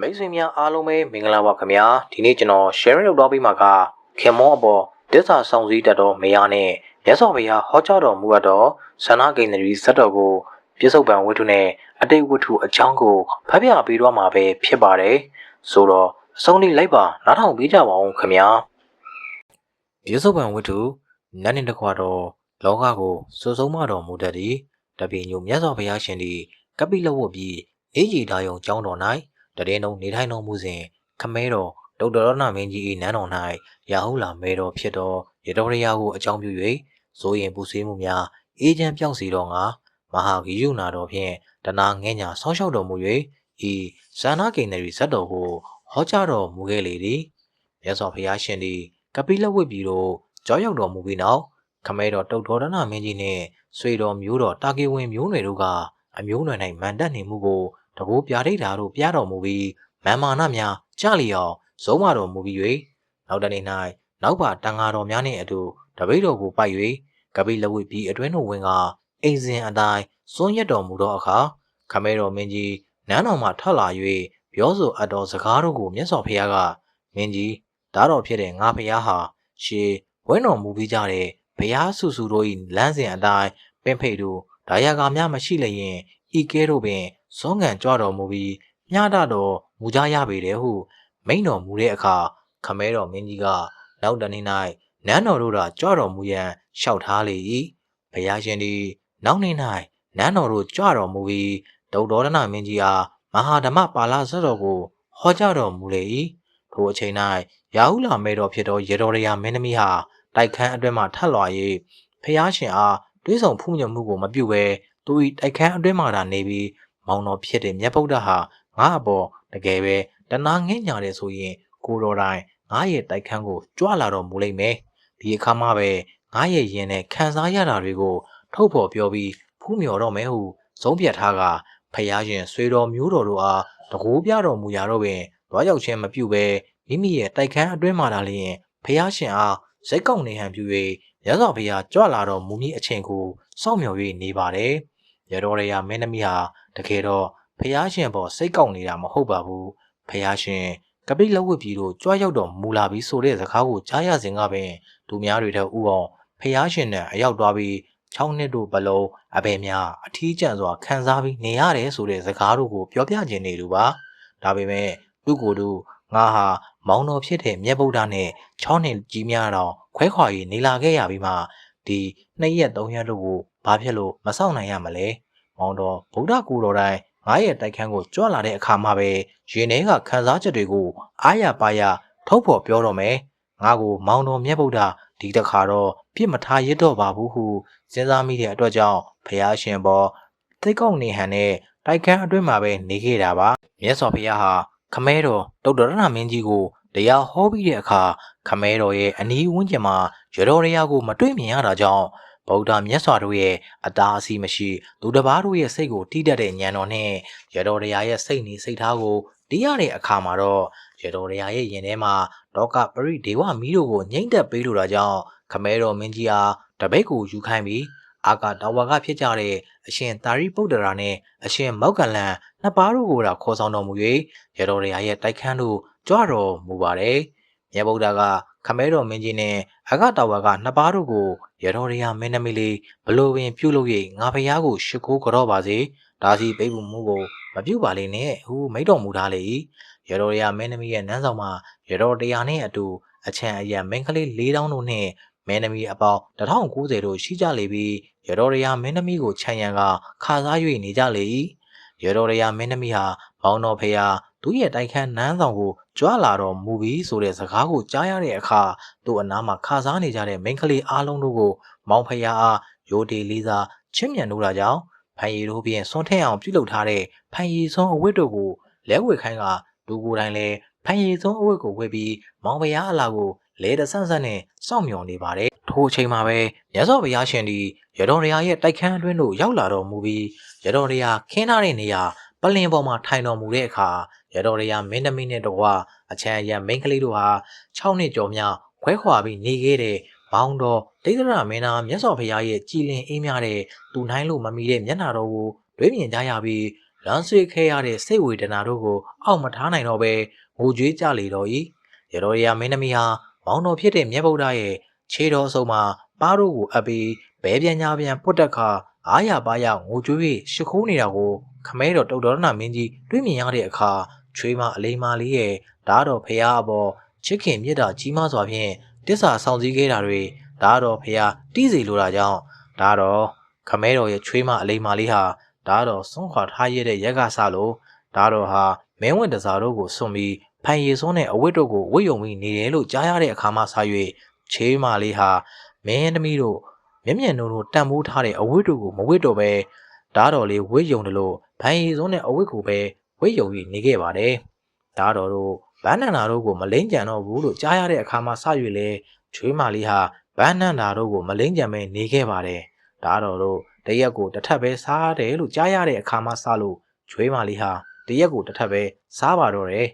မိတ်ဆွေများအားလုံးပဲမင်္ဂလာပါခင်ဗျာဒီနေ့ကျွန်တော် sharing လုပ်တော့ပြီးမှာကခင်မောအပေါ်တစ္ဆာဆောင်စည်းတတ်တော်မေယာနဲ့မြတ်စွာဘုရားဟောကြားတော်မူအပ်တော်ဆန္ဒကိန္နရီဇတ်တော်ကိုပြစ္ဆုတ်ပံဝတ္ထုနဲ့အတိတ်ဝတ္ထုအကြောင်းကိုဖတ်ပြပေးတော့မှာပဲဖြစ်ပါတယ်ဆိုတော့အဆုံးလေးလိုက်ပါနားထောင်ပေးကြပါဦးခင်ဗျာပြစ္ဆုတ်ပံဝတ္ထုနတ်နှင့်တကွာတော်လောကကိုစိုးဆုံးမတော်မူတတ်သည်တပည့်ညိုမြတ်စွာဘုရားရှင်သည်ကပိလဝတ်ပြီးအေးကြီးဒါယုံကျောင်းတော်၌ တရင်လုံးနေထိုင်တော်မူစဉ်ခမဲတော်ဒုတ်တော်ရဏမင်းကြီး၏နန်းတော်၌ရာဟုလာမဲတော်ဖြစ်သောရတော်ရရာကိုအကြောင်းပြု၍ဇိုးရင်ပူဆွေးမှုများအေးချမ်းပြောင်းစီတော်ငါမဟာဂိယုနာတော်ဖြင့်တနာငဲ့ညာဆောင်းလျှောက်တော်မူ၍ဤဇာနာကိန္နရီဇတ်တော်ကိုဟောကြားတော်မူခဲ့လေသည်မြတ်စွာဘုရားရှင်သည်ကပိလဝတ်ပြီးတော့ကြောရောက်တော်မူပြီးနောက်ခမဲတော်တုတ်တော်ရဏမင်းကြီးနှင့်ဆွေတော်မျိုးတော်တာကေဝင်မျိုးနွယ်တို့ကအမျိုးနွယ်၌မန်တက်နေမှုကို တဘိုးပြားဒိတ်ဓာတို့ပြတော်မူပြီးမန်မာနများကြလျောင်ဇုံးမတော်မူပြီး၍နောက်တနေ့၌နောက်ပါတန်ဃာတော်များနှင့်အတူတပိတ်တော်ကိုပိုက်၍ကပိလဝတ်ပြီးအတွင်းတော်ဝင်ကအိမ်စဉ်အတိုင်းစွန့်ရက်တော်မူသောအခါခမဲတော်မင်းကြီးနန်းတော်မှထွက်လာ၍ပြောဆိုအပ်တော်စကားတို့ကိုမြတ်စွာဘုရားကမင်းကြီးဓာတော်ဖြစ်တဲ့ငါဘုရားဟာရှေဝဲတော်မူပြီးကြတဲ့ဘုရားစုစုတို့၏လမ်းစဉ်အတိုင်းပင်ဖိတ်တို့ဒါယာကာများမရှိလျင်ဤကဲတို့ပင် ဇွန်ငံကြွတော်မူပြီးမြားတတော်မူကြရပေတယ်ဟုမိန်တော်မူတဲ့အခါခမဲတော်မင်းကြီးကနောက်တနေ့၌နန်းတော်တို့ကကြွတော်မူရန်လျှောက်ထားလေ၏ဘုရားရှင်သည်နောက်နေ့၌နန်းတော်တို့ကြွတော်မူပြီးဒုတ်တော်ရဏမင်းကြီးအားမဟာဓမ္မပါဠိစတော်ကိုဟောကြားတော်မူလေ၏ထိုအချိန်၌ရာဟုလာမဲတော်ဖြစ်သောရေတော်ရယာမင်းသမီးဟာတိုက်ခန်းအတွင်းမှထက်လွှာ၍ဖျားရှင်အားတွေးဆောင်ဖူးမြမှုကိုမပြုဘဲသူ၏တိုက်ခန်းအတွင်းမှသာနေပြီး မောင်တော်ဖြစ်တဲ့မြတ်ဗုဒ္ဓဟာငါအပေါ်တကယ်ပဲတနာငဲ့ညာတယ်ဆိုရင်ကိုတော်တိုင်ငါရဲ့တိုက်ခန်းကိုကြွလာတော်မူလိမ့်မယ်ဒီအခါမှပဲငါရဲ့ရင်နဲ့ခံစားရတာတွေကိုထုတ်ဖော်ပြောပြီးဖူးမြော်တော့မယ်ဟုသုံးပြတ်ထားကဖျားရှင်ဆွေတော်မျိုးတော်တို့အားတကူပြတော်မူရာတော့ပင်တွားရောက်ခြင်းမပြုဘဲမိမိရဲ့တိုက်ခန်းအတွင်းမှာသာလျင်ဖျားရှင်အားစိတ်ကောက်နေဟန်ပြု၍ရသော်ဘုရားကြွလာတော်မူမည်အချိန်ကိုစောင့်မျှော်၍နေပါတယ် ရတော်ရရမင်းသမီးဟာတကယ်တော့ဖျားရှင်ပေါ်စိတ်ကောက်နေတာမဟုတ်ပါဘူးဖျားရှင်ကပိလဝတ်ပြည်တို့ကြွားရောက်တော်မူလာပြီးဆိုတဲ့စကားကိုကြားရစဉ်ကပင်သူများတွေထက်ဥအောင်ဖျားရှင်နဲ့အရောက်သွားပြီး6နှစ်တို့ဘလုံးအဘယ်များအထီးကျန်စွာခံစားပြီးနေရတယ်ဆိုတဲ့စကားတို့ကိုပြောပြခြင်းနေလူပါဒါပေမဲ့သူ့ကိုယ်သူငါဟာမောင်တော်ဖြစ်တဲ့မြတ်ဗုဒ္ဓနဲ့ချောင်းနှင်ကြီးများတော့ခွဲခွာ၍နေလာခဲ့ရပြီးမှဒီနှစ်ရက်သုံးရက်တို့ကို ဘာဖြစ်လို့မဆောင်နိုင်ရမလဲမောင်တော်ဗုဒ္ဓကူတော်တိုင်းငါရဲ့တိုက်ခန်းကိုကြွလာတဲ့အခါမှာပဲရင်ထဲကခံစားချက်တွေကိုအားရပါရထုတ်ဖော်ပြောတော့မယ်ငါကိုမောင်တော်မြတ်ဗုဒ္ဓဒီတခါတော့ပြစ်မထားရတော့ပါဘူးဟုစဉ်းစားမိတဲ့အတွက်ကြောင့်ဖះရှင်ပေါ်သိတ်ကောက်နေဟန်နဲ့တိုက်ခန်းအတွင်းမှာပဲနေခဲ့တာပါမြတ်စွာဘုရားဟာခမဲတော်တုတ်တော်ရဏမင်းကြီးကိုတရားဟောပြီးတဲ့အခါခမဲတော်ရဲ့အနီးဝန်းကျင်မှာရတော်ရရာကိုမတွေ့မြင်ရတာကြောင့် ဗုဒ္ဓမြတ်စွာတို့ရဲ့အတားအဆီးမရှိလူတစ်ပါးတို့ရဲ့စိတ်ကိုတိတတ်တဲ့ဉာဏ်တော်နဲ့ရတော်ရရာရဲ့စိတ်နေစိတ်ထားကိုတီးရတဲ့အခါမှာတော့ရတော်ရရာရဲ့ယင်ထဲမှာဒေါကပရိဒေဝမီးတို့ကိုငိမ့်သက်ပေးလိုတာကြောင့်ခမဲတော်မင်းကြီးအားတပိတ်ကိုယူခိုင်းပြီးအာကာတော်ဝါကဖြစ်ကြတဲ့အရှင်တာရိပုတ္တရာနဲ့အရှင်မောက္ကလန်နှစ်ပါးတို့ကိုသာခေါ်ဆောင်တော်မူ၍ရတော်ရရဲ့တိုက်ခန်းတို့ကြွတော်မူပါတယ်။မြတ်ဗုဒ္ဓက ခမဲတော်မင်းကြီးနဲ့အဂတော်ဝါကနှစ်ပါးတို့ကိုရတော်ရမင်းသမီးလေးဘလို့ပင်ပြုလုပ်၍ငါဖျားကိုရှ िख ိုးကြောပါစေ။ဒါစီပိတ်မှုမှုကိုမပြုပါလိမ့်နဲ့ဟူမိတ်တော်မူထားလေ။ရတော်ရမင်းသမီးရဲ့နန်းဆောင်မှာရတော်တရားနဲ့အတူအချံအယံမင်းကလေး၄တောင်းတို့နဲ့မင်းသမီးအပေါင်း1090တို့ရှိကြလေပြီးရတော်ရမင်းသမီးကိုခြံရံကခါစား၍နေကြလေ၏ရတော်ရမင်းသမီးဟာဘောင်းတော်ဖရာ သူ့ရဲ့တိုက်ခန်းနန်းဆောင်ကိုကြွလာတော်မူပြီးဆိုတဲ့စကားကိုကြားရတဲ့အခါသူ့အနားမှာခါစားနေကြတဲ့မိန်းကလေးအားလုံးတို့ကိုမောင်ဖရာအားရိုတေလေးစားချစ်မြတ်လို့တာကြောင့်ဖန်ရည်တို့ပြင်ဆွန်ထက်အောင်ပြုလုပ်ထားတဲ့ဖန်ရည်ဆုံးအဝတ်တို့ကိုလဲဝေခိုင်းကသူကိုယ်တိုင်လည်းဖန်ရည်ဆုံးအဝတ်ကိုဝတ်ပြီးမောင်ဖရာအလာကိုလဲတဆန့်ဆန့်နဲ့စောင့်မျှော်နေပါတယ်ထိုအချိန်မှာပဲမြတ်စွာဘုရားရှင်ဒီရတော်ရရဲ့တိုက်ခန်းအတွင်းသို့ရောက်လာတော်မူပြီးရတော်ရခင်းထားတဲ့နေရာပလင်ပေါ်မှာထိုင်တော်မူတဲ့အခါ ရတော်ရမင်းသမီးနဲ့တကွာအချမ်းအယံမိန်းကလေးတို့ဟာ6နှစ်ကျော်များခွဲခွာပြီးနေခဲ့တဲ့ဘောင်းတော်ဒိဋ္ဌရမင်းသားမြတ်စွာဘုရားရဲ့ကြည်လင်အေးမြတဲ့သူနိုင်လို့မမီတဲ့မျက်နှာတော်ကိုတွေးမြင်ကြရပြီးလမ်းဆွေခဲရတဲ့စိတ်ဝေဒနာတို့ကိုအောက်မထားနိုင်တော့ပဲငိုကြွေးကြလေတော့၏ရတော်ရမင်းသမီးဟာမောင်တော်ဖြစ်တဲ့မြတ်ဗုဒ္ဓရဲ့ခြေတော်ဆုံးမှာပါးတို့ကိုအပ်ပြီးဘဲပြန်ညာပြန်ပုတ်တက်ခါအားရပါရငိုကြွေး၍ရှ िख ိုးနေတာကိုခမဲတော်တုတ်တော်ရဏမင်းကြီးတွေ့မြင်ရတဲ့အခါ ချွေးမအလိမ္မာလေးရဲ့ဓာတော်ဖရာအပေါ်ချစ်ခင်မြတ်တာကြီးမားစွာဖြင့်တစ္ဆာဆောင်စည်းခဲ့တာတွေဓာတော်ဖရာတီးစီလိုတာကြောင့်ဓာတော်ခမဲတော်ရဲ့ချွေးမအလိမ္မာလေးဟာဓာတော်ဆုံးခွာထားရတဲ့ရက်ကစလို့ဓာတော်ဟာမင်းဝင်တစားတို့ကိုစွန့်ပြီးဖန်ရည်စွန်းတဲ့အဝတ်တို့ကိုဝတ်ယုံပြီးနေတယ်လို့ကြားရတဲ့အခါမှစ၍ချေးမလေးဟာမင်းသမီးတို့မျက်မျက်နှုံတို့တန်ဖိုးထားတဲ့အဝတ်တို့ကိုမဝတ်တော့ပဲဓာတော်လေးဝတ်ယုံတယ်လို့ဖန်ရည်စွန်းတဲ့အဝတ်ကိုပဲ ဝတ်ယုံပြီးနေခဲ့ပါတယ်ဓာတော်တို့ဗန်းနန္ဒာတို့ကိုမလိမ့်ကြံတော့ဘူးလို့ကြားရတဲ့အခါမှစ၍လေချွေးမလေးဟာဗန်းနန္ဒာတို့ကိုမလိမ့်ကြံပဲနေခဲ့ပါတယ်ဓာတော်တို့တရက်ကိုတစ်ထပ်ပဲစားတယ်လို့ကြားရတဲ့အခါမှစလို့ချွေးမလေးဟာတရက်ကိုတစ်ထပ်ပဲစားပါတော့တယ်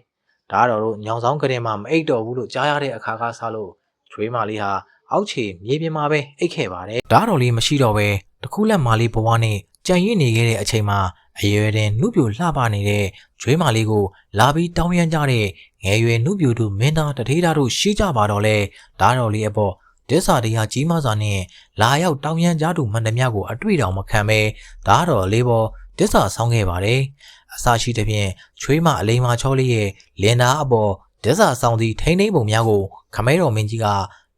ဓာတော်တို့ညောင်ဆောင်ကလေးမှမအိတ်တော့ဘူးလို့ကြားရတဲ့အခါကစလို့ချွေးမလေးဟာအောက်ခြေမြေပြင်မှာပဲအိတ်ခဲ့ပါတယ်ဓာတော်လေးမရှိတော့ပဲတခုလက်မလေးဘဝနဲ့ကြံရည်နေခဲ့တဲ့အချိန်မှာ အရွယ်တင်နှုတ်ပြိုလှပနေတဲ့ကျွေးမလေးကို လာပြီးတောင်းရမ်းကြတဲ့ငယ်ရွယ်နှုတ်ပြိုတို့မင်းသားတထေးသားတို့ရှိကြပါတော့လဲဓာတော်လေးအပေါ်ဒစ္စာတရားကြီးမားစွာနဲ့လာရောက်တောင်းရမ်းကြသူမှန်သမျှကိုအတွေ့တော်မခံပဲဓာတော်လေးပေါ်ဒစ္စာဆောင်းခဲ့ပါတယ်အစာရှိတဲ့ဖြင့်ချွေးမအလိမ်မာချောလေးရဲ့လင်သားအပေါ်ဒစ္စာဆောင်သည့်ထိန်းသိမ်းပုံများကိုခမဲတော်မင်းကြီးက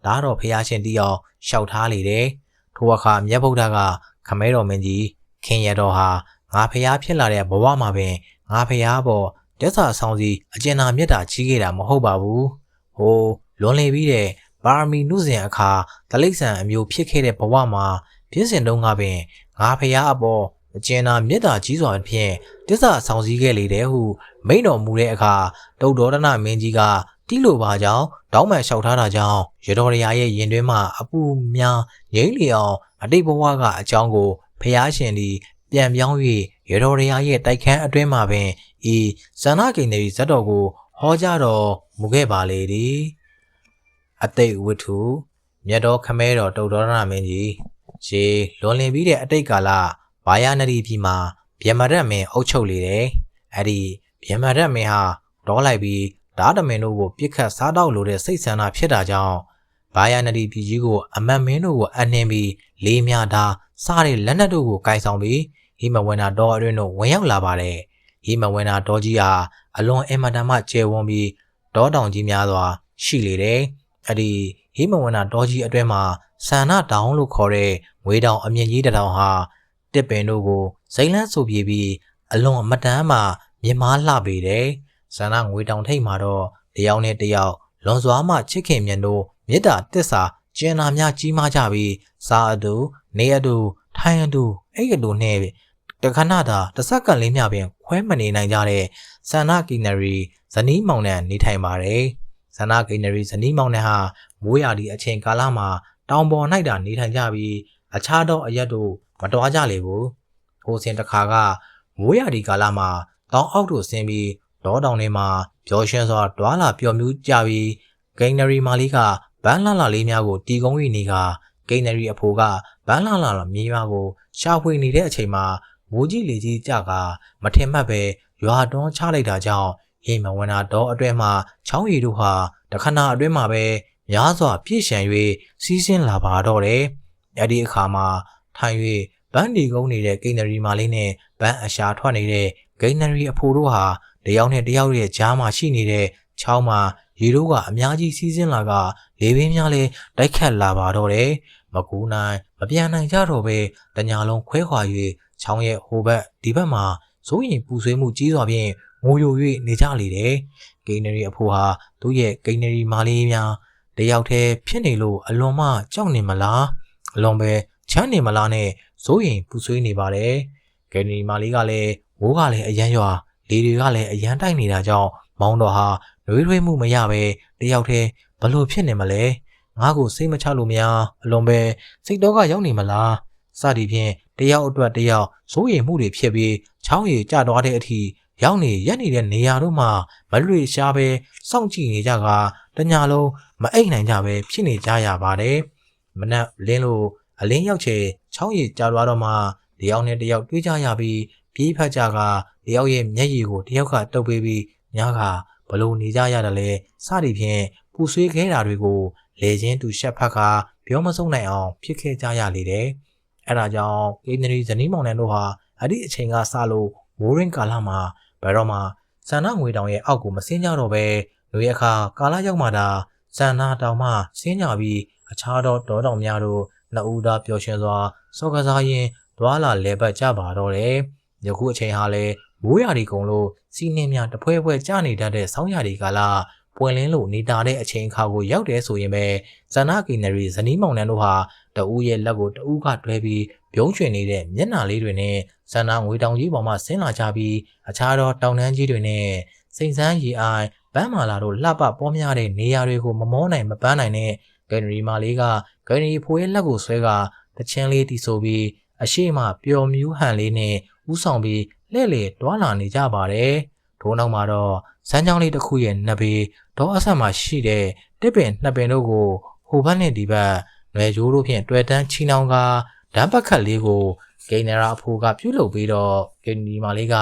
ဓာတော်ဖျားရှင်တီးအောင်ရှောက်ထားလေတယ်ထိုအခါမြတ်ဗုဒ္ဓကခမဲတော်မင်းကြီးခင်ရတော်ဟာ ငါဖျားဖြစ်လာတဲ့ဘဝမှာပင်ငါဖျားပေါ်တက်စာဆောင်စီအကျဉ်းနာမြတ်တာကြီးခဲ့တာမဟုတ်ပါဘူး။ဟိုလွန်လေပြီးတဲ့ပါရမီနုစဉ်အခါတလိษံအမျိုးဖြစ်ခဲ့တဲ့ဘဝမှာပြည့်စင်တုန်းကပင်ငါဖျားအပေါ်အကျဉ်းနာမြတ်တာကြီးစွာဖြင့်တက်စာဆောင်စည်းခဲ့လေတဲ့ဟုမိန်တော်မူတဲ့အခါတုတ်တော်ဒနမင်းကြီးကတိလိုပါကြောင့်တောင်းမှန်လျှောက်ထားတာကြောင့်ရတော်ရရဲ့ရင်တွင်းမှာအပူများငိမ့်လျောင်အတိတ်ဘဝကအကြောင်းကိုဖျားရှင်သည် ပြန်ပြောင်း၍ရတော်ရရဲ့တိုက်ခန်းအတွင်းမှာပင်ဤဇန္နာကိန်နေဇတ်တော်ကိုဟောကြားတော်မူခဲ့ပါလေသည်အတိတ်ဝတ္ထုမြတ်တော်ခမဲတော်တုတ်တော်ရဏမင်းကြီးရေလွန်လင်ပြီးတဲ့အတိတ်ကာလဘာယာနရီပြည်မှာဗျမရက်မင်းအုပ်ချုပ်လေတယ်အဲ့ဒီဗျမရက်မင်းဟာဒေါ်လိုက်ပြီးဓာတမင်းတို့ကိုပြစ်ခတ်စားတော့လို့တဲ့စိတ်ဆန္ဒဖြစ်တာကြောင့်ဘာယာနရီပြည်ကြီးကိုအမတ်မင်းတို့ကိုအနှင်းပြီးလေးများတာစားတဲ့လက်နက်တို့ကိုကိုင်ဆောင်ပြီး ဟိမဝန္တာတော်အတွင်းတို့ဝင်ရောက်လာပါတယ်ဟိမဝန္တာတော်ကြီးဟာအလွန်အင်မတန်မှကျယ်ဝန်းပြီးတောတောင်ကြီးများစွာရှိလေတယ်အဲ့ဒီဟိမဝန္တာတော်ကြီးအတွင်းမှာဆန္ဒတောင်လို့ခေါ်တဲ့ငွေတောင်အမြင့်ကြီးတစ်တောင်ဟာတစ်ပင်တို့ကိုစိမ့်လန်းဆူပြေးပြီးအလွန်အမတန်မှမြင်မာလှပေတယ်ဆန္ဒငွေတောင်ထိပ်မှာတော့တယောက်နဲ့တယောက်လွန်စွာမှချစ်ခင်မြတ်တို့မေတ္တာတစ္ဆာကျင်နာများကြီးမားကြပြီးစားအတူနေအတူထိုင်အတူအဲ့အတူနဲ့ တခဏသာတစ်စက္ကန့်လေးမျှပင်ခွဲမနေနိုင်ကြတဲ့ဆန္ဒကီနရီဇနီးမောင်နှံနေထိုင်ပါတယ်ဆန္ဒကီနရီဇနီးမောင်နှံဟာမိုးရာသီအချိန်ကာလမှာတောင်ပေါ်၌တာနေထိုင်ကြပြီးအခြားသောအရက်တို့မတော်ကြလေဘူးဟိုစဉ်တစ်ခါကမိုးရာသီကာလမှာတောင်အောက်သို့ဆင်းပြီးဒေါတောင်ထဲမှာပျော်ရွှင်စွာတွာလာပျော်မြူးကြပြီးဂိန်နရီမာလီကဘန်းလာလာလေးများကိုတီကုံး၍နေကဂိန်နရီအဖိုးကဘန်းလာလာမြေရွာကိုရှာဖွေနေတဲ့အချိန်မှာ မိုးကြီးလေကြီးကြကမထင်မှတ်ပဲရွာတွန်းချလိုက်တာကြောင့်ဟိမဝနာတော်အတွဲမှာချောင်းရည်တို့ဟာတခဏအတွဲမှာပဲများစွာပြည့်ရှံ၍စီးဆင်းလာပါတော့တယ်။အဲဒီအခါမှာထိုင်၍ဗန်းဒီကုန်းနေတဲ့ဂိန်နရီမာလေးနဲ့ဗန်းအရှာထွက်နေတဲ့ဂိန်နရီအဖိုးတို့ဟာတယောက်နဲ့တယောက်ရဲ့ကြားမှာရှိနေတဲ့ချောင်းမှာရေတို့ကအများကြီးစီးဆင်းလာကလေပင်များလည်းတိုက်ခတ်လာပါတော့တယ်။မကူနိုင်မပြန်နိုင်ကြတော့ပဲတညာလုံးခွဲခွာ၍ ချောင်းရဲ့ဟိုဘက်ဒီဘက်မှာစိုးရင်ပူဆွေးမှုကြီးစွာဖြင့်ငိုယို၍နေကြလေတယ်။ဂိန်းနရီအဖိုးဟာသူ့ရဲ့ဂိန်းနရီမာလေးများတယောက်တည်းဖြစ်နေလို့အလွန်မှကြောက်နေမလားအလွန်ပဲချမ်းနေမလားနဲ့စိုးရင်ပူဆွေးနေပါတယ်။ဂိန်းနရီမာလေးကလည်းမိုးကလည်းအရန်ရွာလေတွေကလည်းအရန်တိုက်နေတာကြောင့်မောင်းတော်ဟာနှွေးထွေးမှုမရပဲတယောက်တည်းဘလို့ဖြစ်နေမလဲငါ့ကိုစိတ်မချလို့မရအလွန်ပဲစိတ်တော့ကရောက်နေမလားစသည်ဖြင့် တယောက်အတွက်တယောက်စိုးရိမ်မှုတွေဖြစ်ပြီးချောင်းရည်ကျသွားတဲ့အထိရောက်နေရက်နေတဲ့နေရာတို့မှာမလွေရှားပဲစောင့်ကြည့်နေကြကတညာလုံးမအိပ်နိုင်ကြပဲဖြစ်နေကြရပါတယ်မနက်လင်းလို့အလင်းရောက်ချေချောင်းရည်ကျသွားတော့မှတယောက်နဲ့တယောက်တွေးကြရပြီးပြေးဖက်ကြကတယောက်ရဲ့မျက်ရည်ကိုတယောက်ကတုပ်ပေးပြီးညာကဘလို့နေကြရတယ်လဲစသည်ဖြင့်ပူဆွေးခဲတာတွေကိုလေချင်းတူရှက်ဖက်ကပြောမဆုံးနိုင်အောင်ဖြစ်ခဲ့ကြရလေတယ်။ အဲဒါကြောင့်ကိန်းနရီဇနီးမောင်နှံတို့ဟာအဲ့ဒီအချိန်ကစလို့မိုးရင်းကာလမှာဘယ်တော့မှဆန္ဒငွေတောင်ရဲ့အောက်ကိုမဆင်းကြတော့ပဲလူရဲ့အခါကာလရောက်မှသာဆန္ဒတောင်မှဆင်းကြပြီးအခြားသောဒေါတောင်များတို့နှစ်ဦးသားပျော်ရွှင်စွာစောကစားရင်းဒွာလာလဲပတ်ကြပါတော့တယ်။ယခုအချိန်ဟာလည်းမိုးရာဒီကုံလို့စီးနှင်းများတပွဲပွဲကျနေတတ်တဲ့ဆောင်းရာဒီကာလ ပွင့်လင်းလို့နေတာတဲ့အချိန်အခါကိုရောက်တယ်ဆိုရင်ပဲဇန္နာကီနရီဇနီးမောင်နှံတို့ဟာတဦးရဲ့လက်ကိုတဦးကတွဲပြီးပြုံးချွင်နေတဲ့မျက်နှာလေးတွေနဲ့ဇန္နာငွေတောင်ကြီးပေါ်မှာဆင်းလာကြပြီးအခြားသောတောင်တန်းကြီးတွေနဲ့စိန်ဆန်းရီအိုင်ဗန်းမာလာတို့လှပပေါ်များတဲ့နေရာတွေကိုမမောနိုင်မပန်းနိုင်တဲ့ဂန်နရီမာလေးကဂန်နရီဖိုးရဲ့လက်ကိုဆွဲကတချင်းလေးတီဆိုပြီးအရှိမပျော်မြူးဟန်လေးနဲ့ဥဆောင်ပြီးလှဲ့လေတွာလာနေကြပါတယ်။ ထို့နောက်မှာတော့စမ်းချောင်းလေးတစ်ခုရဲ့နှစ်ပေဒေါအဆက်မှာရှိတဲ့တစ်ပင်နှစ်ပင်တို့ကိုဟိုဘက်နဲ့ဒီဘက်နွယ်ကြိုးတို့ဖြင့်တွေ့တန်းချီနှောင်းကဓာတ်ပတ်ခတ်လေးကိုဂိနေရာအဖိုးကပြုတ်လုပ်ပြီးတော့ဂိနီမာလေးက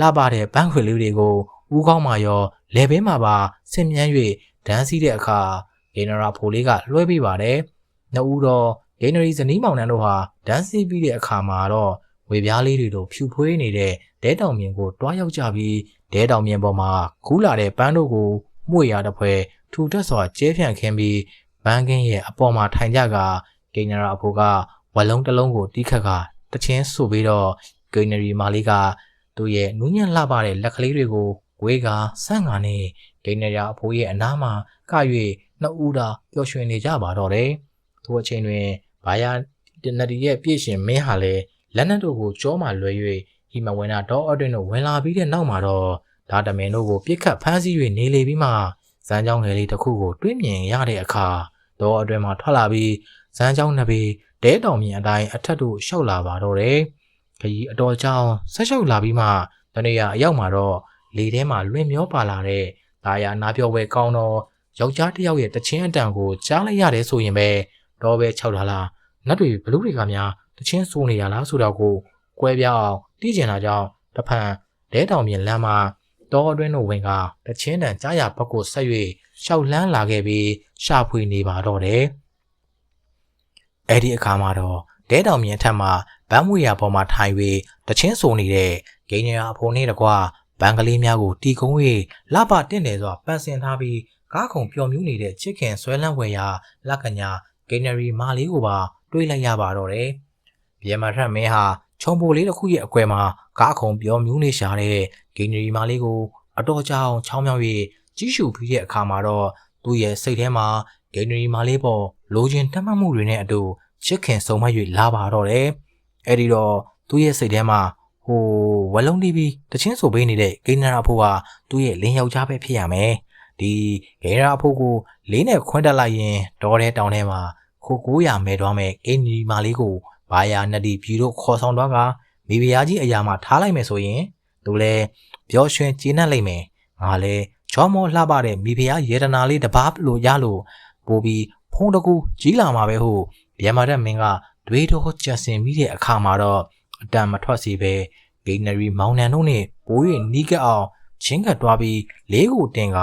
လှပတဲ့ပန်းခွေလေးတွေကိုဦးကောင်းမှရောလေဘင်းမှာပါဆင်မြန်း၍ဒန်းစီးတဲ့အခါဂိနေရာဖိုးလေးကလွှဲပေးပါတယ်။နှစ်ဦးတော့ဂိနရီဇနီးမောင်နှံတို့ဟာဒန်းစီးပြီးတဲ့အခါမှာတော့ဝေပြားလေးတွေတို့ဖြူဖွေးနေတဲ့ဒဲတောင်မြင်ကိုတွားရောက်ကြပြီး ဒဲတောင်မြင်ပေါ်မှာကူးလာတဲ့ပန်းတို့ကိုမှု့ရတဲ့ဖွဲထူတက်စွာကျဲဖြန့်ခင်းပြီးဘန်းကင်းရဲ့အပေါ်မှာထိုင်ကြကဂိနရာအဖိုးကဝလုံးတစ်လုံးကိုတီးခတ်ကတချင်းဆူပြီးတော့ဂိနရီမာလေးကသူ့ရဲ့နူးညံ့လှပတဲ့လက်ကလေးတွေကိုဝေးကဆန့်ကာနဲ့ဂိနရာအဖိုးရဲ့အနားမှာက၍နှစ်ဦးသာပျော်ရွှင်နေကြပါတော့တယ်။ထိုအချိန်တွင်ဘာယာတနဒီရဲ့ပြည့်ရှင်မင်းဟာလည်းလက်နက်တို့ကိုကြောမှလွှဲ၍ ဟီမဝင်နာဒေါအတွင်းတို့ဝင်လာပြီးတဲ့နောက်မှာတော့ဒါတမင်တို့ကိုပြစ်ခတ်ဖမ်းဆီး၍နေလေပြီးမှဇန်းချောင်းငယ်လေးတစ်ခုကိုတွေးမြင်ရတဲ့အခါဒေါအတွင်းမှာထွက်လာပြီးဇန်းချောင်းနှစ်ပေဒဲတောင်မြင်အတိုင်းအထက်တို့ရှောက်လာပါတော့တယ်ခကြီးအတော်ကြောင်ဆက်ရှောက်လာပြီးမှတနေ့ရအရောက်မှာတော့လေထဲမှာလွင်မျောပါလာတဲ့ဒါရနာပြောဝဲကောင်းတော့ယောက်ျားတစ်ယောက်ရဲ့တချင်းအတန်ကိုကြားလိုက်ရတယ်ဆိုရင်ပဲတော့ပဲခြောက်လာလားနတ်တွေဘလူးတွေကများတချင်းစိုးနေရလားဆိုတော့ကိုကွဲပြားအောင် တီးကျင်တာကြောင့်တဖန်လဲတောင်မြင်လမ်းမှာတောအတွင်းတို့ဝင်ကတချင်းတန်ကြားရဘက်ကိုဆက်၍ရှောက်လန်းလာခဲ့ပြီးရှာဖွေနေပါတော့တယ်။အဲ့ဒီအခါမှာတော့ဒဲတောင်မြင်ထက်မှာဗန်းမွေရပေါ်မှာထိုင်၍တချင်းဆိုနေတဲ့ဂိမ်းညာအဖိုးနဲ့တကွာဘန်ကလေးများကိုတီကုံး၍လပတင့်တယ်စွာပန်းစင်ထားပြီးကားခုံပျော်မြူးနေတဲ့ချစ်ခင်ဆွဲလန်းဝယ်ရာလက်ကညာဂိနရီမာလေးကိုပါတွေးလိုက်ရပါတော့တယ်။ဗျမထက်မင်းဟာ ခြုံပိုလေးတစ်ခုရဲ့အကွယ်မှာကားခုံပျော်မြူးနေရှာတဲ့ဂိနရီမာလေးကိုအတော်ကြောင်ချောင်းမြောင်း၍ကြီးရှုပြီးတဲ့အခါမှာတော့သူ့ရဲ့စိတ်ထဲမှာဂိနရီမာလေးပေါ်လိုချင်တတ်မှတ်မှုတွေနဲ့အတူချစ်ခင်ဆုံးမ၍လာပါတော့တယ်။အဲဒီတော့သူ့ရဲ့စိတ်ထဲမှာဟိုဝလုံးတီးပြီးတချင်းဆိုပေးနေတဲ့ဂိနရာဖိုးကသူ့ရဲ့လင်းယောက်ျားပဲဖြစ်ရမယ်။ဒီဂိနရာဖိုးကိုလေးနဲ့ခွန်းတက်လိုက်ရင်ဒေါ်တဲ့တောင်ထဲမှာခို900မဲသွားမဲ့ဂိနီမာလေးကို ဘာယာနဒီပြည်တို့ခေါ်ဆောင်တော့ကမိဖုရားကြီးအရာမှာထားလိုက်မယ်ဆိုရင်သူလဲပျော်ရွှင်ကျေနပ်လိမ့်မယ်ငါလဲချောမောလှပတဲ့မိဖုရားယေဒနာလေးတပါးလို့ရလို့ပို့ပြီးဖုံးတကူကြီးလာမှာပဲဟုဗျမရက်မင်းကတွေးတော့ကြဆင်ပြီးတဲ့အခါမှာတော့အတန်မထွက်စီပဲဂိနရီမောင်နှံတို့နဲ့ပိုးရနီးကပ်အောင်ချင်းကပ်သွားပြီးလေးကိုတင်က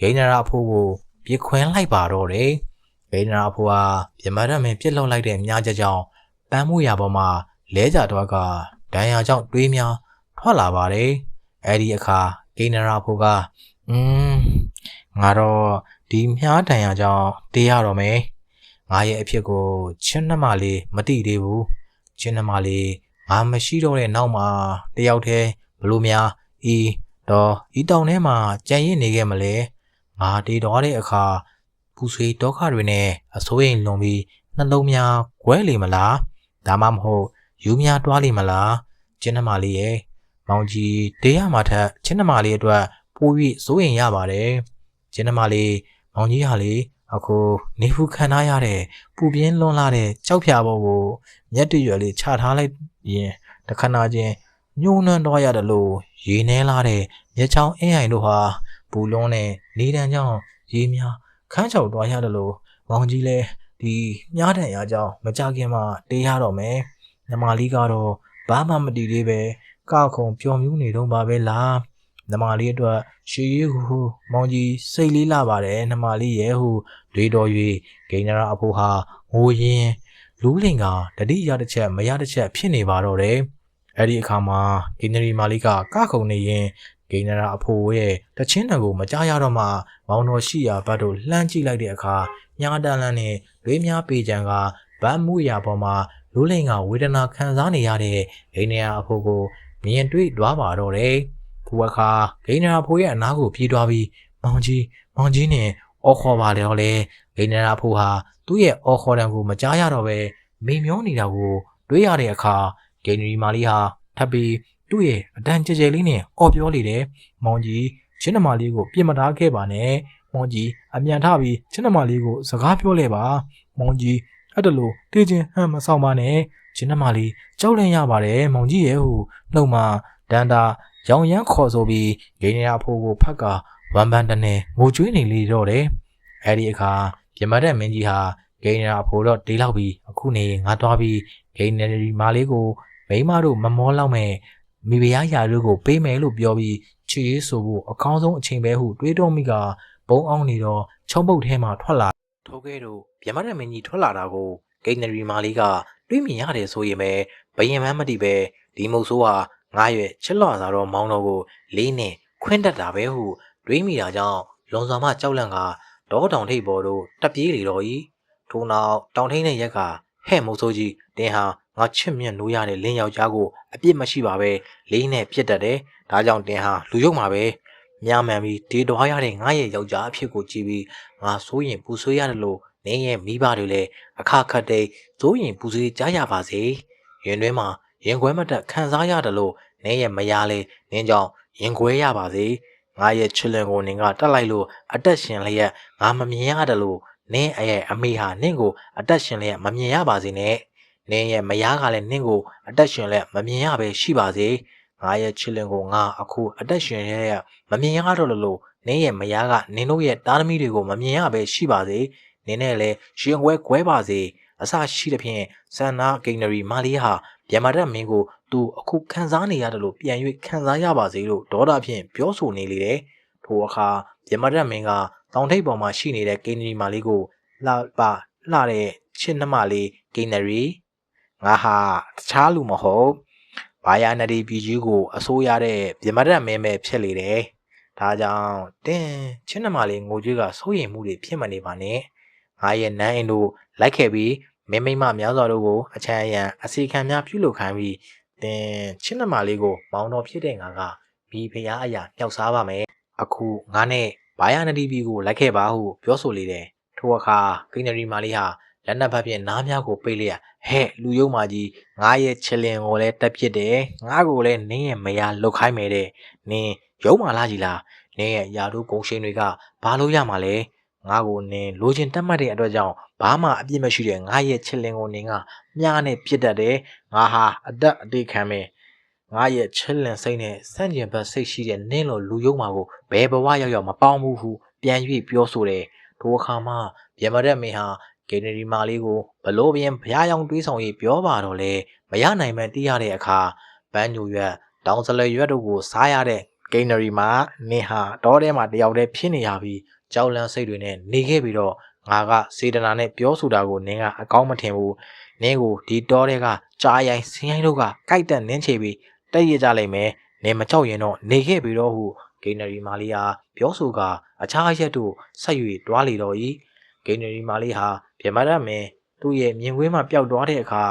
ဂိနရာအဖိုးကိုပြခွင်းလိုက်ပါတော့တယ်ဂိနရာအဖိုးကဗျမရက်မင်းပြစ်လောက်လိုက်တဲ့မြားချက်ကြောင့် ပန်းမှုရပေါ်မှာလဲကြတော့ကဒဏ်ရာကြောင့်တွေးများထွက်လာပါတယ်အဲ့ဒီအခါဂိနရာဖိုးကอืมငါတော့ဒီမြားဒဏ်ရာကြောင့်တေးရတော့မယ်ငါရဲ့အဖြစ်ကိုချင်းနှမလေးမတိသေးဘူးချင်းနှမလေးငါမရှိတော့တဲ့နောက်မှာတယောက်တည်းဘလို့များဤတော့ဤတောင်ထဲမှာကြံရစ်နေခဲ့မလဲငါတေးတော်တဲ့အခါပူဆွေးဒုက္ခတွေနဲ့အစိုးရိမ်လွန်ပြီးနှလုံးများကွဲလေမလား ဒါမှမဟုတ်ယူများတွားလိမ့်မလားချင်းနှမလေးရဲ့မောင်ကြီးတေးရမှာထက်ချင်းနှမလေးအတွက်ပိုပြီးစိုးရင်ရပါတယ်ချင်းနှမလေးမောင်ကြီးဟာလေအခုနေဖူခံထားရတဲ့ပူပြင်းလွန်လာတဲ့ကြောက်ဖြာပေါ်ကိုမျက်တရွယ်လေးချထားလိုက်ရင်တခဏချင်းညှိုးနှွမ်းတော့ရတယ်လို့ရေနှဲလာတဲ့မျက်ချောင်းအင်းအိုင်တို့ဟာပူလွန်းတဲ့နေတန်းကြောင့်ရေများခန်းချောက်သွားရတယ်လို့မောင်ကြီးလဲ ဒီမြားတန်ရကြောင်းမကြခင်မှာတေးရတော့မယ်။နမလေးကတော့ဘာမှမတည်သေးပဲကခုံပျော်မြူးနေတော့ပါပဲလားနမလေးအတွက်ရှေးရီဟူမောင်ကြီးစိတ်လေးလာပါတယ်နမလေးရဲ့ဟူတွေးတော်၍ဂိမ်းနရာအဖိုးဟာငိုရင်းလူးလင်ကတတိယတစ်ချက်မရတစ်ချက်ဖြစ်နေပါတော့တယ်အဲ့ဒီအခါမှာဂိမ်းနရီမာလေးကကခုံနေရင် ဂိမ်းနရာအဖိုးရဲ့တချင်းတံကိုမကြားရတော့မှမောင်တော်ရှိရာဘတ်တို့လှမ်းကြည့်လိုက်တဲ့အခါညာတန်လန်းနဲ့လွေးများပေချံကဗတ်မှုရာပေါ်မှာလူးလင်ကဝေဒနာခံစားနေရတဲ့ဂိမ်းနရာအဖိုးကိုမြင်တွေ့သွားပါတော့တယ်။ခုအခါဂိမ်းနရာအဖိုးရဲ့အနားကိုပြေးသွားပြီးမောင်ကြီးမောင်ကြီးနဲ့အော်ခေါ်ပါလေတော့လေဂိမ်းနရာအဖိုးဟာသူ့ရဲ့အော်ခေါ်တံကိုမကြားရတော့ပဲမေမျောနေတာကို တွေးရတဲ့အခါဂိမ်းနရီမာလီဟာထပ်ပြီး သူ့ရဲ့အတန်ကြဲကြဲလေးနဲ့အော်ပြောလေတယ်။မောင်ကြီးချင်းနှမလေးကိုပြင်မထားခဲ့ပါနဲ့။မောင်ကြီးအမြန်ထပြီးချင်းနှမလေးကိုစကားပြောလေပါ။မောင်ကြီးအဲ့ဒါလို့တေးချင်းဟမ်မဆောင်ပါနဲ့ချင်းနှမလေးကြောက်လန့်ရပါတယ်မောင်ကြီးရဲ့ဟုနှုတ်မှဒန်တာရောင်ရမ်းခေါ်ဆိုပြီးဂိမ်းနရာအဖိုးကိုဖက်ကဝမ်ပန်တနေငိုကြွေးနေလေတော့တယ်။အဲ့ဒီအခါပြမတဲ့မင်းကြီးဟာဂိမ်းနရာအဖိုးတော့တေးလောက်ပြီးအခုနေငါသွားပြီးဂိမ်းနရီမာလေးကိုမိမတို့မမောလောက်မဲ့ မိဖုရားယာတို့ကိုပေးမယ်လို့ပြောပြီးချီရေးဆိုဖို့အကောင်းဆုံးအချိန်ပဲဟုတွေးတော့မိကဘုံအောင်နေတော့ချုံပုတ်ထဲမှာထွက်လာထိုးခဲ့တော့ပြမတဲ့မင်းကြီးထွက်လာတာကိုဂိမ်းနရီမာလေးကတွေးမြင်ရတယ်ဆိုရင်ပဲဘယင်မန်းမတိပဲဒီမုတ်ဆိုးဟာငားရွယ်ချစ်လွန်စာတော့မောင်းတော့ကိုလေးနဲ့ခွင်းတက်တာပဲဟုတွေးမိတာကြောင့်လွန်စွာမှကြောက်လန့်ကဒေါတောင်ထိပ်ပေါ်တို့တက်ပြေးလေတော့ဤထို့နောက်တောင်ထိပ်နဲ့ရက်ကဟဲ့မုတ်ဆိုးကြီးတင်းဟာ ငါချစ်မြတ်နိုးရတဲ့လင်းယောက်ျားကိုအပြစ်မရှိပါပဲလေးနဲ့ပြစ်တတ်တယ်ဒါကြောင့်တင်းဟာလူယုံမှာပဲမြာမှန်ပြီးဒေတော်ရတဲ့ငါရဲ့ယောက်ျားအဖြစ်ကိုကြည့်ပြီးငါစိုးရင်ပူဆွေးရတယ်လို့နင်းရဲ့မိဘတွေလည်းအခခတ်တဲ့စိုးရင်ပူဆွေးကြရပါစေရင်တွင်းမှာရင်ခွဲမတက်ခံစားရတယ်လို့နင်းရဲ့မယားလေးနင်းကြောင့်ရင်ခွဲရပါစေငါရဲ့ချစ်လင်ကိုနင်းကတက်လိုက်လို့အသက်ရှင်လျက်ငါမမြင်ရတယ်လို့နင်းအရဲ့အမေဟာနင်းကိုအသက်ရှင်လျက်မမြင်ရပါစေနဲ့ နင်းရဲ့မယားကလည်းနင်းကိုအသက်ရှင်လျက်မမြင်ရပဲရှိပါစေငါရဲ့ချစ်လင်ကိုငါအခုအသက်ရှင်လျက်မမြင်ရတော့လို့နင်းရဲ့မယားကနင်းတို့ရဲ့သားသမီးတွေကိုမမြင်ရပဲရှိပါစေနင်းနဲ့လည်းရှင်ခွဲခွဲပါစေအစရှိတဲ့ဖြင့်ဆန်နာဂိနရီမာလီဟာဗျမတက်မင်းကိုသူအခုခံစားနေရတယ်လို့ပြန်၍ခံစားရပါစေလို့ဒေါသဖြင့်ပြောဆိုနေလေတယ်။ထိုအခါဗျမတက်မင်းကတောင်ထိပ်ပေါ်မှာရှိနေတဲ့ဂိနရီမာလီကိုလှပါလှတဲ့ချစ်နှမလေးဂိနရီ ငါဟာတခြားလူမဟုတ်ဘာယာနဒီပြည်ကြီးကိုအစိုးရတဲ့ဗျမတက်မင်းပဲဖြစ်လေတယ်။ဒါကြောင့်တင်းချစ်နှမလေးငိုကြွေးကစိုးရိမ်မှုတွေဖြစ်မနေပါနဲ့။ငါရဲ့နန်းအိမ်တို့လိုက်ခဲ့ပြီးမင်းမိမများစွာတို့ကိုအချမ်းအယံအစီခံများပြုလုပ်ခိုင်းပြီးတင်ချင်းနှမလေးကိုမောင်တော်ဖြစ်တဲ့ငါကမိဖုရားအရာပျောက်စားပါမယ်အခုငါနဲ့ဘာယာနဒီဘီကိုလိုက်ခဲ့ပါဟုပြောဆိုလေတယ်ထိုအခါဂိနရီမာလေးဟာ လက်နက်ဘက်ဖြင့်နားများကိုပိတ်လျက်ဟဲ့လူယုံမာကြီးငါရဲ့ချစ်လင်ကိုလည်းတက်ပစ်တယ်ငါကိုလည်းနင်းရဲ့မယားလုတ်ခိုင်းမယ်တဲ့နင်းယုံမာလားကြီးလားနင်းရဲ့ယာတို့ဂုံရှင်တွေကဘာလို့ရမှာလဲငါကိုနင်းလိုချင်တက်မှတ်တဲ့အတွက်ကြောင့်ဘာမှအပြစ်မရှိတဲ့ငါရဲ့ချစ်လင်ကိုနင်းကမြားနဲ့ပြစ်တတ်တယ်ငါဟာအသက်အသေးခံမယ်ငါရဲ့ချစ်လင်စိတ်နဲ့စန့်ကျင်ဘက်စိတ်ရှိတဲ့နင်းလိုလူယုံမာကိုဘယ်ဘဝရောက်ရောက်မပေါင်းဘူးဟုပြန်၍ပြောဆိုတယ်ထိုအခါမှဗျမရက်မင်းဟာ ဂေနရီမာလေးကိုဘလို့ပြင်ဘုရားရောင်တွေးဆောင်၍ပြောပါတော့လေမရနိုင်မှသိရတဲ့အခါပန်းညူရွက်တောင်စလဲရွက်တို့ကိုစားရတဲ့ဂိနရီမာနင်းဟာတောထဲမှာတယောက်တည်းဖြစ်နေရပြီးကြောက်လန့်စိတ်တွေနဲ့နေခဲ့ပြီးတော့ငါကစေတနာနဲ့ပြောဆိုတာကိုနင်းကအကောင်းမထင်ဘူးနင်းကိုဒီတောထဲကကြားရိုင်းဆင်းရိုင်းတို့ကကြိုက်တက်နင်းချပြီးတက်ရကြလိမ့်မယ်နင်းမကြောက်ရင်တော့နေခဲ့ပြီးတော့ဟုဂိနရီမာလီယာပြောဆိုကအခြားရက်တို့ဆက်၍တွားလေတော့၏ ဂိနရီမာလီဟာပြမရမင်းသူ့ရဲ့မြင်ကွင်းမှပျောက်သွားတဲ့အခါ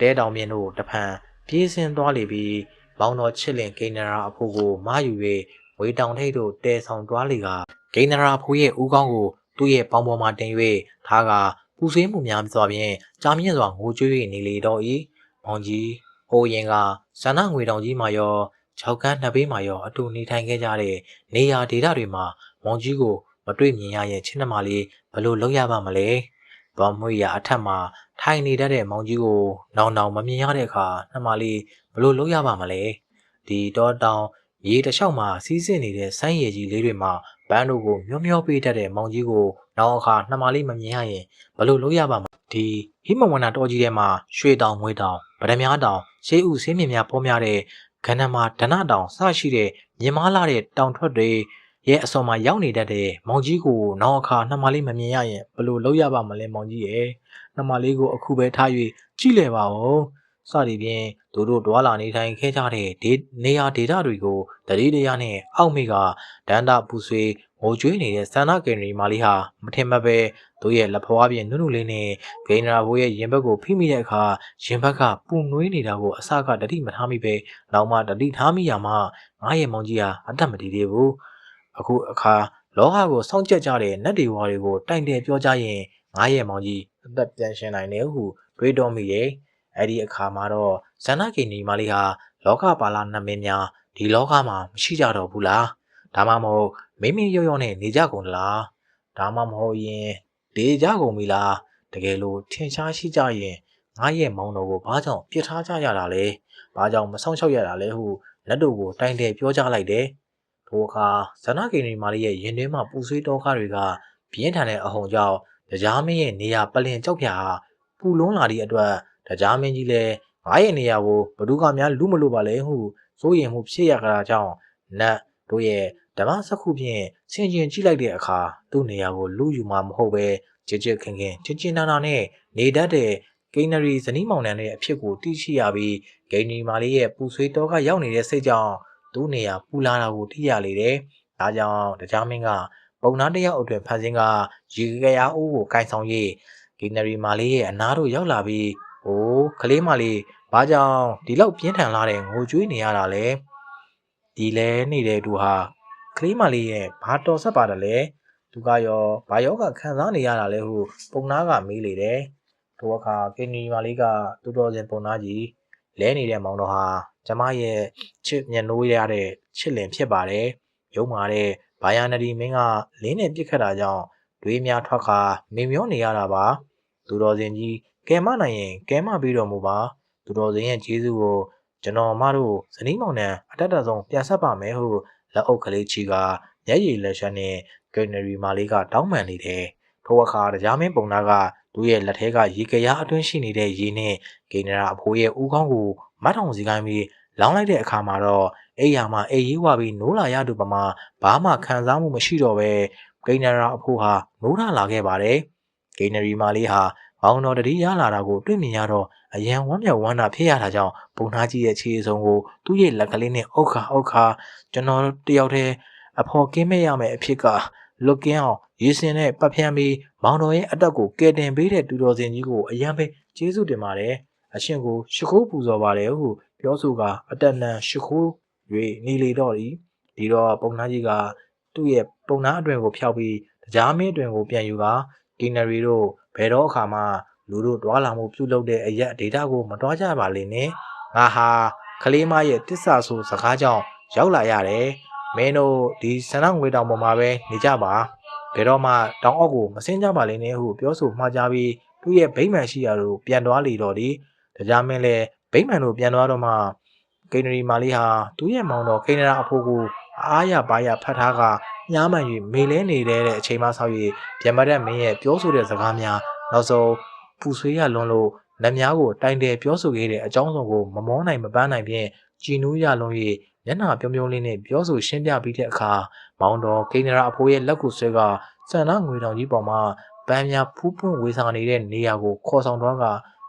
တဲတောင်မြင်းတို့တဖန်ပြေးဆင်းသွားလေပြီးမောင်တော်ချစ်လင်ဂိနရာအဖို့ကိုမာယူ၍ဝေတောင်ထိပ်တို့တဲဆောင်သွားလေကဂိနရာဖိုးရဲ့ဦးကောင်းကိုသူ့ရဲ့ပေါင်ပေါ်မှာတင်၍ထားကပူဆွေးမှုများစွာဖြင့်ကြာမြင့်စွာငိုကြွေး၍နေလေတော့၏မောင်ကြီးဟိုရင်ကဇန္နငွေတောင်ကြီးမှာရောခြောက်ကန်းနှစ်ဘေးမှာရောအတူနေထိုင်ခဲ့ကြတဲ့နေရာဒေသတွေမှာမောင်ကြီးကိုမတွေ့မြင်ရရင်ချင်းနှမလေး ဘလို့လောက်ရပါမလဲ။သွားမွေရအထက်မှာထိုင်နေတတ်တဲ့မောင်ကြီးကိုနောင်နောင်မမြင်ရတဲ့အခါနှမလေးဘလို့လောက်ရပါမလဲ။ဒီတော့တောင်ရေတစ်လျှောက်မှာစီးဆင်းနေတဲ့ဆိုင်းရည်ကြီးလေးတွေမှာဘန်းတို့ကိုမျောမျောပေးတတ်တဲ့မောင်ကြီးကိုနောက်အခါနှမလေးမမြင်ရရင်ဘလို့လောက်ရပါမလဲ။ဒီဟိမဝန္တာတော်ကြီးထဲမှာရွှေတောင်ငွေတောင်ဗဒမြားတောင်ရှေးဥဆင်းမြင်များပေါ်များတဲ့ကန္နမာဒနတောင်စရှိတဲ့မြင်မာလာတဲ့တောင်ထွက်တွေ ရဲ့အစော်မှာရောက်နေတတ်တဲ့မောင်ကြီးကိုနောက်အခါနှမလေးမမြင်ရရင်ဘယ်လိုလုပ်ရပါမလဲမောင်ကြီးရဲ့နှမလေးကိုအခုပဲထား၍ကြည့်လေပါဦးစသည်ဖြင့်သူတို့တွာလာနေထိုင်ခဲ့ကြတဲ့ဒေနေရာဒေတာတွေကိုတတိတရားနဲ့အောက်မေကဒန္တာပူဆွေငိုကြွေးနေတဲ့ဆန္ဒကင်ရီမာလေးဟာမထင်မှတ်ပဲသူ့ရဲ့လက်ဖွားပြင်နုနုလေးနဲ့ဂိန်းနာဘိုးရဲ့ရင်ဘက်ကိုဖိမိတဲ့အခါရင်ဘက်ကပူနွေးနေတာကိုအစကတတိမထားမိပဲနောက်မှတတိထားမိရမှငားရဲ့မောင်ကြီးဟာအသက်မတည်သေးဘူး အခုအခါလောကကိုစောင့်ကြက်ကြတဲ့နတ်တွေဝါတွေကိုတိုင်တယ်ပြောကြရင်ငားရဲ့မောင်ကြီးအသက်ပြန်ရှင်နိုင်တယ်ဟုတွေးတော်မိရဲ့အဲ့ဒီအခါမှာတော့ဇန္နကိနီမလေးဟာလောကပါလာနတ်မင်းများဒီလောကမှာမရှိကြတော့ဘူးလားဒါမှမဟုတ်မိမိရော့ရော့နဲ့နေကြကုန်လားဒါမှမဟုတ်ရင်ဒေကြကုန်ပြီလားတကယ်လို့ထင်ရှားရှိကြရင်ငါရဲ့မောင်တော်ကိုဘာကြောင့်ပြစ်ထားကြရတာလဲဘာကြောင့်မဆောင်ရှောက်ရတာလဲဟုလက်တို့ကိုတိုင်တယ်ပြောကြလိုက်တယ် ထိုအခါဇနကိနီမာလေးရဲ့ရင်ထဲမှာပူဆွေးတောခါတွေကပြင်းထန်တဲ့အဟုန်ကြောင့်တရားမင်းရဲ့နေရာပလင်ကြောက်ဖြာဟာပူလွန်းလာသည့်အတွက်တရားမင်းကြီးလည်းငါရဲ့နေရာကိုဘဒုကများလူမလို့ပါလဲဟုစိုးရင်မှုဖြစ်ရကြတာကြောင့်နတ်တို့ရဲ့ဓမ္မစခုဖြင့်ဆင်ခြင်ကြည့်လိုက်တဲ့အခါသူ့နေရာကိုလူယူမှာမဟုတ်ပဲကြစ်ကြစ်ခင်ခင်ချင်းချင်းနာနာနဲ့နေတတ်တဲ့ဂိန်းနရီဇနီးမောင်နှံရဲ့အဖြစ်ကိုသိရှိရပြီးဂိန်းနီမာလေးရဲ့ပူဆွေးတော့ကရောက်နေတဲ့စိတ်ကြောင့် သူ့နေရာပူလာတာကိုသိရလေတယ်။ဒါကြောင့်တရားမင်းကပုံနာတစ်ယောက်အတွက်ဖန်ဆင်းကရေကြရာအိုးကိုကင်ဆောင်၍ဂိန်းနရီမာလေးရဲ့အနားတို့ရောက်လာပြီးဟိုးကလေးမလေးဘာကြောင့်ဒီလောက်ပြင်းထန်လာတဲ့ငိုကြွေးနေရတာလဲဒီလဲနေတဲ့သူဟာကလေးမလေးရဲ့ဘာတော်ဆက်ပါတယ်လဲသူကရောဘာယောဂခံစားနေရတာလဲဟုပုံနာကမေးလေတယ်ထိုအခါကင်နီမလေးကတူတော်စင်ပုံနာကြီးလဲနေတဲ့မောင်တော်ဟာ ကျမရဲ့ချစ်မျက်နှိုးရတဲ့ချစ်လင်ဖြစ်ပါတယ်ရုံမာတဲ့ဘာယာနဒီမင်းကလင်းနဲ့ပြစ်ခတ်တာကြောင့်တွေးများထွက်ခါမေမျောနေရတာပါသူတော်စင်ကြီးကဲမနိုင်ရင်ကဲမပြီးတော်မူပါသူတော်စင်ရဲ့ကျေးဇူးကိုကျွန်တော်မတို့ဇနီးမောင်နှံအတတ်တဆုံးပြန်ဆက်ပါမယ်ဟုလက်အုပ်ကလေးချီကမျက်ရည်လက်ချက်နဲ့ဂိနရီမာလေးကတောင်းပန်နေတယ်ထိုအခါတရားမင်းပုံနာကသူ့ရဲ့လက်ထဲကရေကရားအတွင်းရှိနေတဲ့ရေနဲ့ဂိနရာအဖိုးရဲ့ဦးခေါင်းကို မတ်ထောင်စီကိုင်းပြီးလောင်းလိုက်တဲ့အခါမှာတော့အိယာမှာအေးရေးဝပြီးနိုးလာရသူပမာဘာမှခံစားမှုမရှိတော့ပဲဂိနရာအဖိုးဟာနိုးထလာခဲ့ပါတယ်ဂိနရီမာလေးဟာဘောင်တော်တတိရလာတာကိုတွေ့မြင်ရတော့အရန်ဝမ်းမြောက်ဝမ်းသာဖြစ်ရတာကြောင့်ပုံသားကြီးရဲ့ခြေစုံကိုသူ့ရဲ့လက်ကလေးနဲ့အုတ်ခါအုတ်ခါကျွန်တော်တယောက်တည်းအဖော်ကင်းမဲ့ရမယ်အဖြစ်ကလွတ်ကင်းအောင်ရေစင်နဲ့ပတ်ဖြန်းပြီးမောင်တော်ရဲ့အတက်ကိုကယ်တင်ပေးတဲ့တူတော်စင်ကြီးကိုအရန်ပဲကျေးဇူးတင်ပါတယ် အရှင်ကိုရှ िख ိုးပူဇော်ပါတယ်ဟုပြောဆိုကအတက်နံရှ िख ိုး၍နေလေတော့ဒီဒီတော့ပုံသားကြီးကသူ့ရဲ့ပုံသားအတွင်ကိုဖျောက်ပြီးတရားမင်းအတွင်ကိုပြန်ယူကကီနရီတို့ဘယ်တော့အခါမှလူတို့တွာလာမှုပြုလုပ်တဲ့အရက်ဒေတာကိုမတွားကြပါလိမ့်နဲ့ငါဟာကလေးမရဲ့တစ္ဆာဆိုစကားကြောင့်ရောက်လာရတယ်မင်းတို့ဒီဆန္ဒငွေတောင်ပေါ်မှာပဲနေကြပါဘယ်တော့မှတောင်အောက်ကိုမဆင်းကြပါလိမ့်နဲ့ဟုပြောဆိုမှားကြပြီးသူ့ရဲ့ဗိမာန်ရှိရာတို့ပြန်သွားလေတော့ ဒီတရားမင်းလည်းဗိမာန်တို့ပြန်သွားတော့မှကိန်းနရီမာလေးဟာသူ့ရဲ့မောင်တော်ကိန်းနရာအဖိုးကိုအားရပါရဖတ်ထားကညှားမှန်၍မေလဲနေတဲ့အချိန်မှဆောက်၍ဗျမရက်မင်းရဲ့ပြောဆိုတဲ့စကားများနောက်ဆုံးပူဆွေးရလွန်းလို့လက်များကိုတိုင်တယ်ပြောဆိုခဲ့တဲ့အကြောင်းစုံကိုမမောနိုင်မပန်းနိုင်ဖြင့်ကြည်နူးရလွန်၍မျက်နှာပြုံးပြုံးလေးနဲ့ပြောဆိုရှင်းပြပြီးတဲ့အခါမောင်တော်ကိန်းနရာအဖိုးရဲ့လက်ကိုဆွဲကစံနာငွေတောင်ကြီးပေါ်မှာပန်းများဖူးပွင့်ဝေဆောင်နေတဲ့နေရာကိုခေါ်ဆောင်တော့က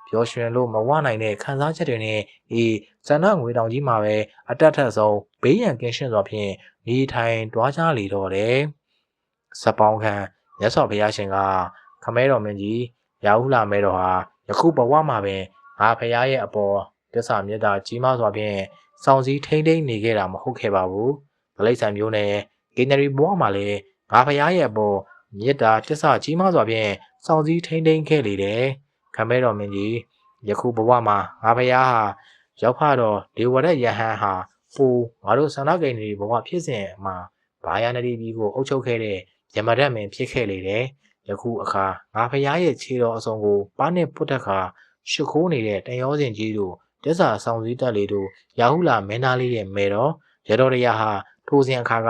ပျော်ရွှင်လို့မဝနိုင်တဲ့ခံစားချက်တွေနဲ့အေးစန္ဒငွေတောင်ကြီးမှာပဲအတက်ထက်ဆုံးဘေးရန်ကင်းရှင်းစွာဖြင့်နေထိုင်တွားကြလေတော့တယ်။စပောင်းခံမြတ်စွာဘုရားရှင်ကခမဲတော်မင်းကြီးရာဟုလာမဲတော်ဟာယခုဘဝမှာပင်ငါဖရာရဲ့အပေါ်တစ္ဆာမေတ္တာကြီးမားစွာဖြင့်စောင့်စည်းထိမ့်သိမ့်နေခဲ့တာမဟုတ်ခဲ့ပါဘူး။ဗလိษံမျိုးနဲ့ဂိနရီဘဝမှာလည်းငါဖရာရဲ့အပေါ်မေတ္တာတစ္ဆာကြီးမားစွာဖြင့်စောင့်စည်းထိမ့်သိမ့်ခဲ့လေတယ်။ ခမဲတော်မင်းကြီးယခုဘဝမှာငါဖရာဟာရောက်ဖတော့ဒေဝရယဟန်ဟာဟိုငါတို့ဆန္ဒကိန်းတွေဘဝဖြစ်စဉ်မှာဘာယာနဒီပြည်ကိုအုပ်ချုပ်ခဲ့တဲ့ယမရတ်မင်းဖြစ်ခဲ့လေတယ်။ယခုအခါငါဖရားရဲ့ခြေတော်အစုံကိုပါးနဲ့ပုတ်တက်ခါရှ िख ိုးနေတဲ့တန်ရောစင်ကြီးတို့တက်စာဆောင်စည်းတက်လေးတို့ရာဟုလာမင်းသားလေးရဲ့မဲတော်ရတော်ရရဟာထိုစဉ်အခါက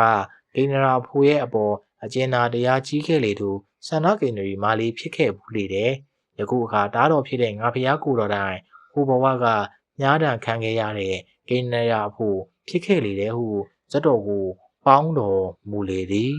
ဂိန္ဒရာဖိုရဲ့အပေါ်အကျဉ်းသာတရားကြီးခဲ့လေသူဆန္ဒကိန်းတွေမာလီဖြစ်ခဲ့ဘူးလေတဲ့။ ယခုအခါတားတော်ဖြစ်တဲ့ငါဖျားကိုတော်တိုင်ဟိုဘဝကညားတံခံခဲ့ရတဲ့ကိန်းနရာဖို့ဖြစ်ခဲ့လေတဲ့ဟုဇတ်တော်ကိုပေါင်းတော်မူလေသည်